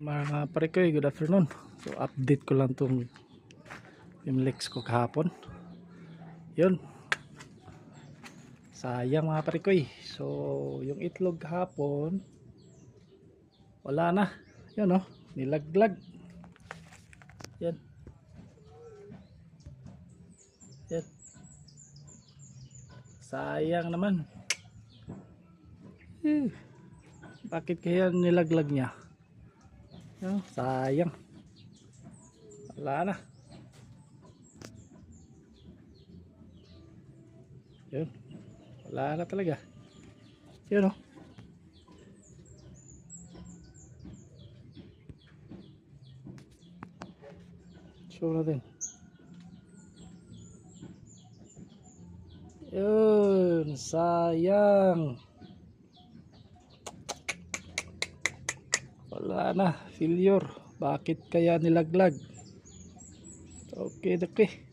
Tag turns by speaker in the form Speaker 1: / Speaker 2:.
Speaker 1: Mga pare ko, good afternoon. So update ko lang tong Pimlex ko kahapon. Yun. Sayang mga pare ko. So yung itlog kahapon wala na. Yun oh, nilaglag. Yan. Yan. Sayang naman. Eh, bakit kaya nilaglag niya? No, sayang. Wala na. Yun. Wala na talaga. Yun oh. Show natin. Yun. Sayang. Wala na. Failure. Bakit kaya nilaglag? Okay, okay.